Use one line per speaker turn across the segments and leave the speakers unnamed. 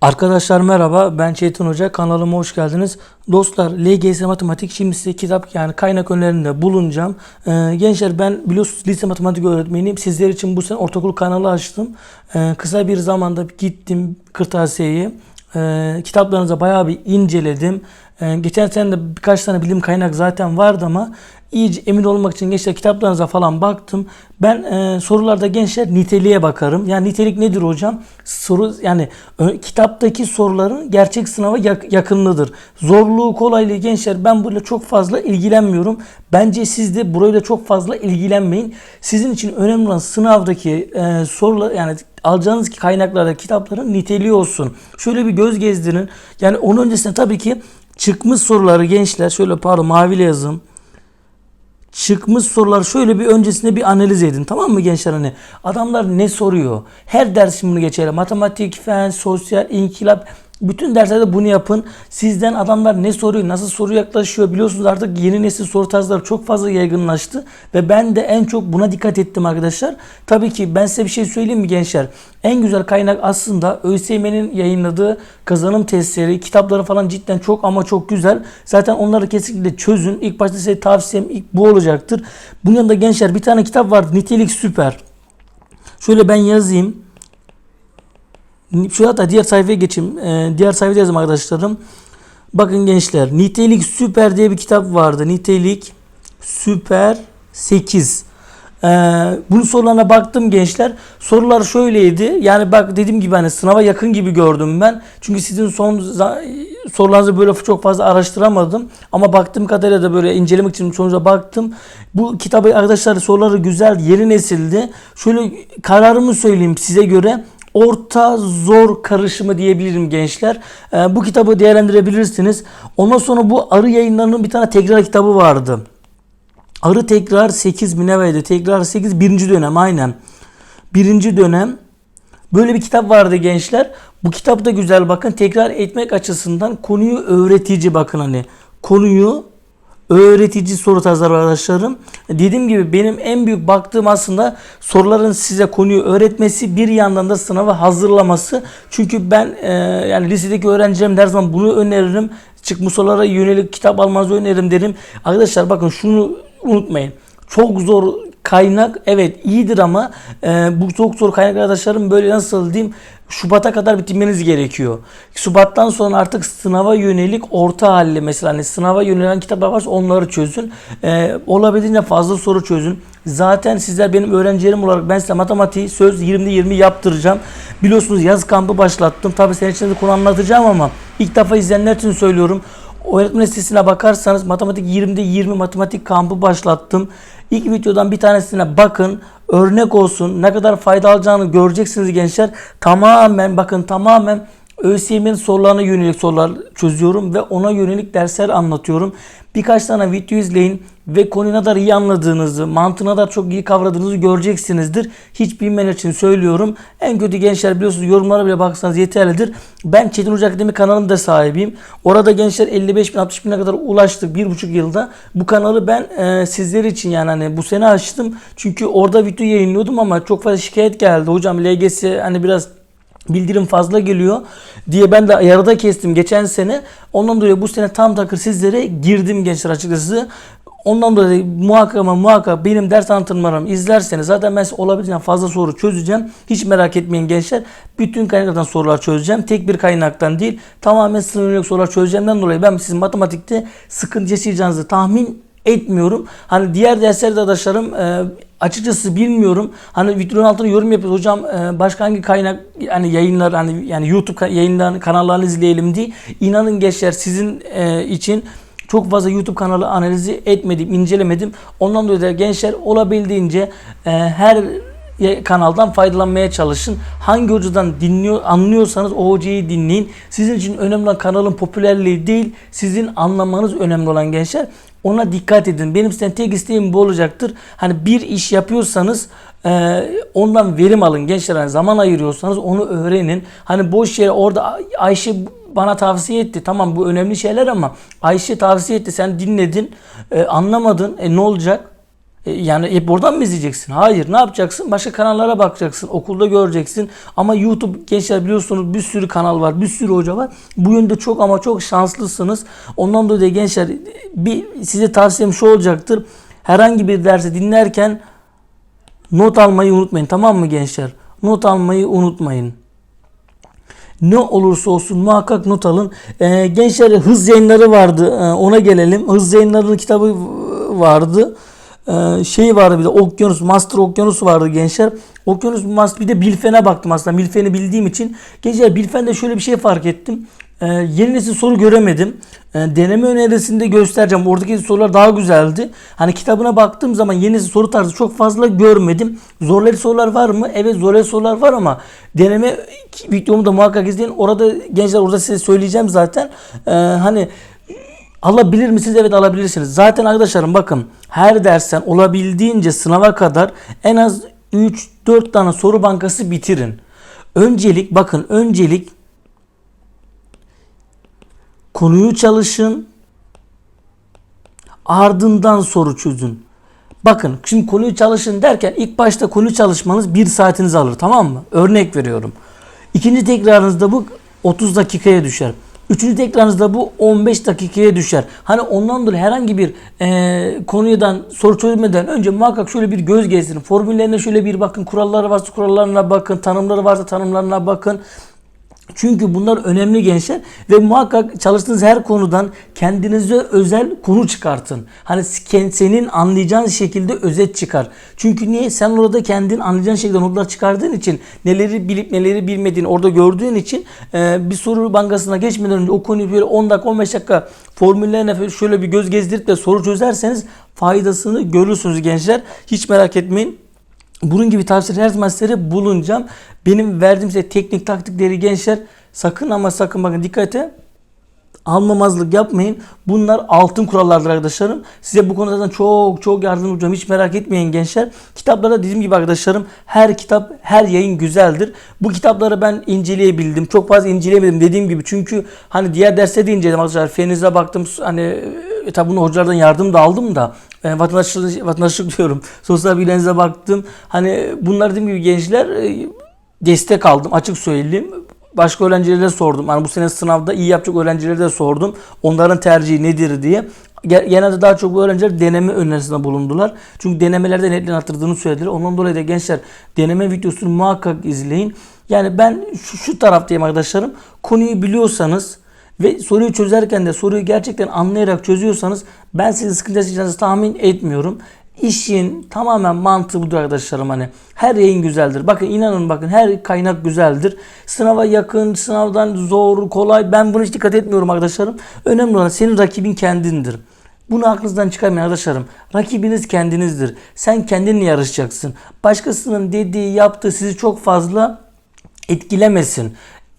Arkadaşlar merhaba ben Çetin Hoca kanalıma hoş geldiniz. Dostlar LGS Matematik şimdi size kitap yani kaynak önerilerinde bulunacağım. Ee, gençler ben biliyorsunuz lise matematik öğretmeniyim. Sizler için bu sene ortaokul kanalı açtım. Ee, kısa bir zamanda gittim kırtasiyeyi. Ee, kitaplarınıza bayağı bir inceledim. Ee, geçen sene de birkaç tane bilim kaynak zaten vardı ama iyice emin olmak için gençler kitaplarınıza falan baktım. Ben e, sorularda gençler niteliğe bakarım. Yani nitelik nedir hocam? Soru yani ö- kitaptaki soruların gerçek sınava yak- yakınlığıdır. Zorluğu, kolaylığı gençler ben böyle çok fazla ilgilenmiyorum. Bence siz de burayla çok fazla ilgilenmeyin. Sizin için önemli olan sınavdaki e, sorular yani alacağınız kaynaklarda kitapların niteliği olsun. Şöyle bir göz gezdirin. Yani onun öncesinde tabii ki çıkmış soruları gençler şöyle pardon maviyle yazın çıkmış sorular şöyle bir öncesinde bir analiz edin tamam mı gençler? Hani adamlar ne soruyor? Her ders bunu geçelim matematik fen sosyal inkılap bütün derslerde bunu yapın. Sizden adamlar ne soruyor, nasıl soru yaklaşıyor biliyorsunuz artık yeni nesil soru tarzları çok fazla yaygınlaştı. Ve ben de en çok buna dikkat ettim arkadaşlar. Tabii ki ben size bir şey söyleyeyim mi gençler? En güzel kaynak aslında ÖSYM'nin yayınladığı kazanım testleri, kitapları falan cidden çok ama çok güzel. Zaten onları kesinlikle çözün. İlk başta size tavsiyem ilk bu olacaktır. Bunun yanında gençler bir tane kitap vardı. Nitelik süper. Şöyle ben yazayım. Şu hatta diğer sayfaya geçeyim. Ee, diğer sayfada yazayım arkadaşlarım. Bakın gençler. Nitelik Süper diye bir kitap vardı. Nitelik Süper 8. Ee, bunun sorularına baktım gençler. Sorular şöyleydi. Yani bak dediğim gibi hani sınava yakın gibi gördüm ben. Çünkü sizin son sorularınızı böyle çok fazla araştıramadım. Ama baktığım kadarıyla da böyle incelemek için sonuca baktım. Bu kitabı arkadaşlar soruları güzel, yeni nesildi. Şöyle kararımı söyleyeyim size göre orta zor karışımı diyebilirim gençler. Ee, bu kitabı değerlendirebilirsiniz. Ondan sonra bu arı yayınlarının bir tane tekrar kitabı vardı. Arı tekrar 8 mi ne verdi? Tekrar 8 birinci dönem aynen. Birinci dönem. Böyle bir kitap vardı gençler. Bu kitap da güzel bakın. Tekrar etmek açısından konuyu öğretici bakın hani. Konuyu öğretici soru tarzları arkadaşlarım. Dediğim gibi benim en büyük baktığım aslında soruların size konuyu öğretmesi bir yandan da sınava hazırlaması. Çünkü ben e, yani lisedeki öğrencilerim her zaman bunu öneririm. Çıkmış sorulara yönelik kitap almanızı öneririm derim. Arkadaşlar bakın şunu unutmayın. Çok zor kaynak evet iyidir ama e, bu çok zor kaynak arkadaşlarım böyle nasıl diyeyim Şubat'a kadar bitirmeniz gerekiyor. Şubat'tan sonra artık sınava yönelik orta halde mesela hani sınava yönelen kitaplar varsa onları çözün. E, olabildiğince fazla soru çözün. Zaten sizler benim öğrencilerim olarak ben size matematiği söz 20'de 20 yaptıracağım. Biliyorsunuz yaz kampı başlattım. Tabi senin için de konu anlatacağım ama ilk defa izleyenler için söylüyorum. Öğretmen sitesine bakarsanız matematik 20'de 20 matematik kampı başlattım. İlk videodan bir tanesine bakın. Örnek olsun. Ne kadar fayda alacağını göreceksiniz gençler. Tamamen bakın tamamen ÖSYM'nin sorularına yönelik sorular çözüyorum ve ona yönelik dersler anlatıyorum. Birkaç tane video izleyin ve konuyu ne kadar iyi anladığınızı, mantığını ne kadar çok iyi kavradığınızı göreceksinizdir. Hiç bilmeyen için söylüyorum. En kötü gençler biliyorsunuz yorumlara bile baksanız yeterlidir. Ben Çetin Hoca Akademi kanalının da sahibiyim. Orada gençler 55 bin 60 bine kadar ulaştık bir buçuk yılda. Bu kanalı ben e, sizler için yani hani bu sene açtım. Çünkü orada video yayınlıyordum ama çok fazla şikayet geldi. Hocam LGS hani biraz bildirim fazla geliyor diye ben de yarıda kestim geçen sene. Ondan dolayı bu sene tam takır sizlere girdim gençler açıkçası. Ondan dolayı muhakkak ama muhakkak benim ders antrenmanlarımı izlerseniz zaten ben size olabildiğince fazla soru çözeceğim. Hiç merak etmeyin gençler. Bütün kaynaklardan sorular çözeceğim. Tek bir kaynaktan değil. Tamamen sınırlı sorular çözeceğimden dolayı ben sizin matematikte sıkıntı yaşayacağınızı tahmin etmiyorum. Hani diğer derslerde arkadaşlarım e, açıkçası bilmiyorum. Hani videonun altına yorum yapıyoruz hocam e, başka hangi kaynak yani yayınlar hani yani YouTube yayınlarını kanallarını izleyelim diye. İnanın gençler sizin e, için çok fazla YouTube kanalı analizi etmedim, incelemedim. Ondan dolayı da gençler olabildiğince e, her kanaldan faydalanmaya çalışın. Hangi hocadan dinliyor anlıyorsanız o hocayı dinleyin. Sizin için önemli olan kanalın popülerliği değil, sizin anlamanız önemli olan gençler. Ona dikkat edin. Benim sizden tek isteğim bu olacaktır. Hani bir iş yapıyorsanız e, ondan verim alın gençler. Hani zaman ayırıyorsanız onu öğrenin. Hani boş yere orada Ay- Ayşe bana tavsiye etti. Tamam bu önemli şeyler ama Ayşe tavsiye etti. Sen dinledin, e, anlamadın. E ne olacak? E, Yani hep oradan mı izleyeceksin? Hayır. Ne yapacaksın? Başka kanallara bakacaksın. Okulda göreceksin. Ama YouTube gençler biliyorsunuz bir sürü kanal var. Bir sürü hoca var. Bu yönde çok ama çok şanslısınız. Ondan dolayı gençler bir size tavsiyem şu olacaktır. Herhangi bir dersi dinlerken not almayı unutmayın. Tamam mı gençler? Not almayı unutmayın. Ne olursa olsun muhakkak not alın. Ee, gençler hız yayınları vardı. Ee, ona gelelim. Hız yayınlarının kitabı vardı. Ee, şey vardı bir de Okyanus, Master Okyanus vardı gençler. Okyanus Master bir de Bilfen'e baktım aslında. Bilfen'i bildiğim için. Gençler Bilfen'de şöyle bir şey fark ettim. Ee, yeni nesil soru göremedim. Ee, deneme önerisinde göstereceğim. Oradaki sorular daha güzeldi. Hani kitabına baktığım zaman yeni nesil soru tarzı çok fazla görmedim. Zorlayıcı sorular var mı? Evet zorlayıcı sorular var ama deneme videomu da muhakkak izleyin. Orada gençler orada size söyleyeceğim zaten. Ee, hani Alabilir misiniz? Evet alabilirsiniz. Zaten arkadaşlarım bakın her dersten olabildiğince sınava kadar en az 3-4 tane soru bankası bitirin. Öncelik bakın öncelik konuyu çalışın ardından soru çözün. Bakın şimdi konuyu çalışın derken ilk başta konu çalışmanız bir saatinizi alır tamam mı? Örnek veriyorum. İkinci tekrarınızda bu 30 dakikaya düşer. Üçüncü tekrarınızda bu 15 dakikaya düşer. Hani ondan dolayı herhangi bir e, konudan soru çözmeden önce muhakkak şöyle bir göz gezdirin. Formüllerine şöyle bir bakın. Kuralları varsa kurallarına bakın. Tanımları varsa tanımlarına bakın. Çünkü bunlar önemli gençler ve muhakkak çalıştığınız her konudan kendinize özel konu çıkartın. Hani sen- senin anlayacağın şekilde özet çıkar. Çünkü niye? Sen orada kendin anlayacağın şekilde notlar çıkardığın için neleri bilip neleri bilmediğini orada gördüğün için e, bir soru bankasına geçmeden önce o konuyu böyle 10 dakika 15 dakika formüllerine şöyle bir göz gezdirip de soru çözerseniz faydasını görürsünüz gençler. Hiç merak etmeyin. Bunun gibi tavsiyeler her zaman size bulunacağım. Benim verdiğim size teknik taktikleri gençler sakın ama sakın bakın dikkate almamazlık yapmayın. Bunlar altın kurallardır arkadaşlarım. Size bu konuda çok çok yardımcı olacağım. Hiç merak etmeyin gençler. Kitaplarda dediğim gibi arkadaşlarım her kitap her yayın güzeldir. Bu kitapları ben inceleyebildim. Çok fazla inceleyemedim dediğim gibi. Çünkü hani diğer derste de inceledim arkadaşlar. Fenize baktım. Hani e, tabi bunu hocalardan yardım da aldım da e, vatandaşlık, vatandaşlık diyorum. Sosyal bilgilerinize baktım. Hani bunlar dediğim gibi gençler e, destek aldım açık söyleyeyim. Başka öğrencilere sordum. Hani bu sene sınavda iyi yapacak öğrencilere de sordum. Onların tercihi nedir diye. Ge- Genelde daha çok bu öğrenciler deneme önerisinde bulundular. Çünkü denemelerde netliğini arttırdığını söylediler. Ondan dolayı da gençler deneme videosunu muhakkak izleyin. Yani ben şu, şu taraftayım arkadaşlarım. Konuyu biliyorsanız ve soruyu çözerken de soruyu gerçekten anlayarak çözüyorsanız ben sizin sıkıntı yaşayacağınızı tahmin etmiyorum. İşin tamamen mantığı budur arkadaşlarım hani. Her yayın güzeldir. Bakın inanın bakın her kaynak güzeldir. Sınava yakın, sınavdan zor, kolay. Ben buna hiç dikkat etmiyorum arkadaşlarım. Önemli olan senin rakibin kendindir. Bunu aklınızdan çıkarmayın arkadaşlarım. Rakibiniz kendinizdir. Sen kendinle yarışacaksın. Başkasının dediği, yaptığı sizi çok fazla etkilemesin.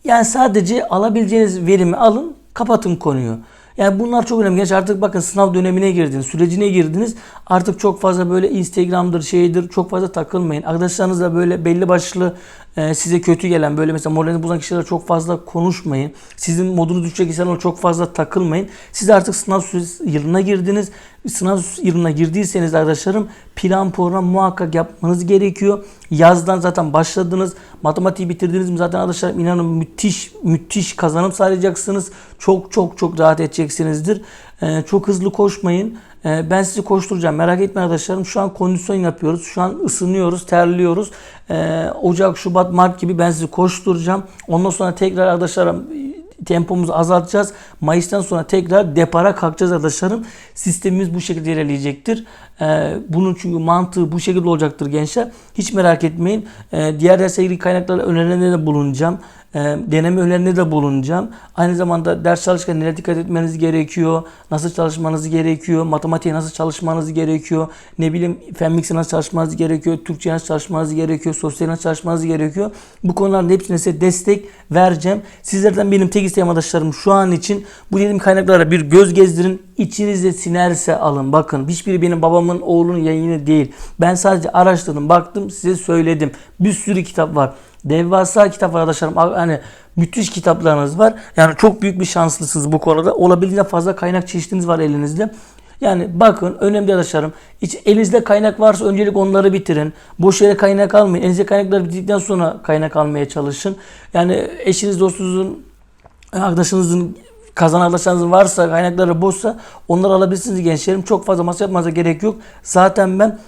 Yani sadece alabileceğiniz verimi alın, kapatın konuyu. Yani bunlar çok önemli. Genç artık bakın sınav dönemine girdiniz, sürecine girdiniz. Artık çok fazla böyle Instagram'dır, şeydir çok fazla takılmayın. Arkadaşlarınızla böyle belli başlı e, size kötü gelen böyle mesela moralinizi bozan kişilerle çok fazla konuşmayın. Sizin modunuz düşecek insanlarla çok fazla takılmayın. Siz artık sınav yılına girdiniz. Sınav yılına girdiyseniz arkadaşlarım plan program muhakkak yapmanız gerekiyor. Yazdan zaten başladınız. Matematiği bitirdiniz mi zaten arkadaşlar inanın müthiş müthiş kazanım sağlayacaksınız. Çok çok çok rahat edeceksinizdir. Ee, çok hızlı koşmayın. Ee, ben sizi koşturacağım. Merak etmeyin arkadaşlarım. Şu an kondisyon yapıyoruz. Şu an ısınıyoruz, terliyoruz. Ee, Ocak, Şubat, Mart gibi ben sizi koşturacağım. Ondan sonra tekrar arkadaşlarım tempomuzu azaltacağız. Mayıs'tan sonra tekrar depara kalkacağız arkadaşlarım. Sistemimiz bu şekilde ilerleyecektir. Ee, bunun çünkü mantığı bu şekilde olacaktır gençler. Hiç merak etmeyin. Diğer dersle ilgili kaynaklarla önerilerinde de bulunacağım. Deneme önerilerinde de bulunacağım. Aynı zamanda ders çalışırken nelere dikkat etmeniz gerekiyor? Nasıl çalışmanız gerekiyor? Matematiğe nasıl çalışmanız gerekiyor? Ne bileyim fen mix'e nasıl çalışmanız gerekiyor? Türkçe nasıl çalışmanız gerekiyor? Sosyal nasıl çalışmanız gerekiyor? Bu konuların hepsine size destek vereceğim. Sizlerden benim tek isteğim arkadaşlarım şu an için bu dediğim kaynaklara bir göz gezdirin. İçinizde sinerse alın. Bakın hiçbiri benim babamın oğlunun yayını değil. Ben sadece araştırdım, baktım, size söyledim. Bir sürü kitap var. Devasa kitap arkadaşlarım. Hani müthiş kitaplarınız var. Yani çok büyük bir şanslısınız bu konuda. Olabildiğince fazla kaynak çeşitiniz var elinizde. Yani bakın önemli arkadaşlarım. Hiç elinizde kaynak varsa öncelik onları bitirin. Boş yere kaynak almayın. Elinizde kaynaklar bittikten sonra kaynak almaya çalışın. Yani eşiniz, dostunuzun, arkadaşınızın kazanan arkadaşlarınız varsa kaynakları boşsa onları alabilirsiniz gençlerim. Çok fazla masraf yapmanıza gerek yok. Zaten ben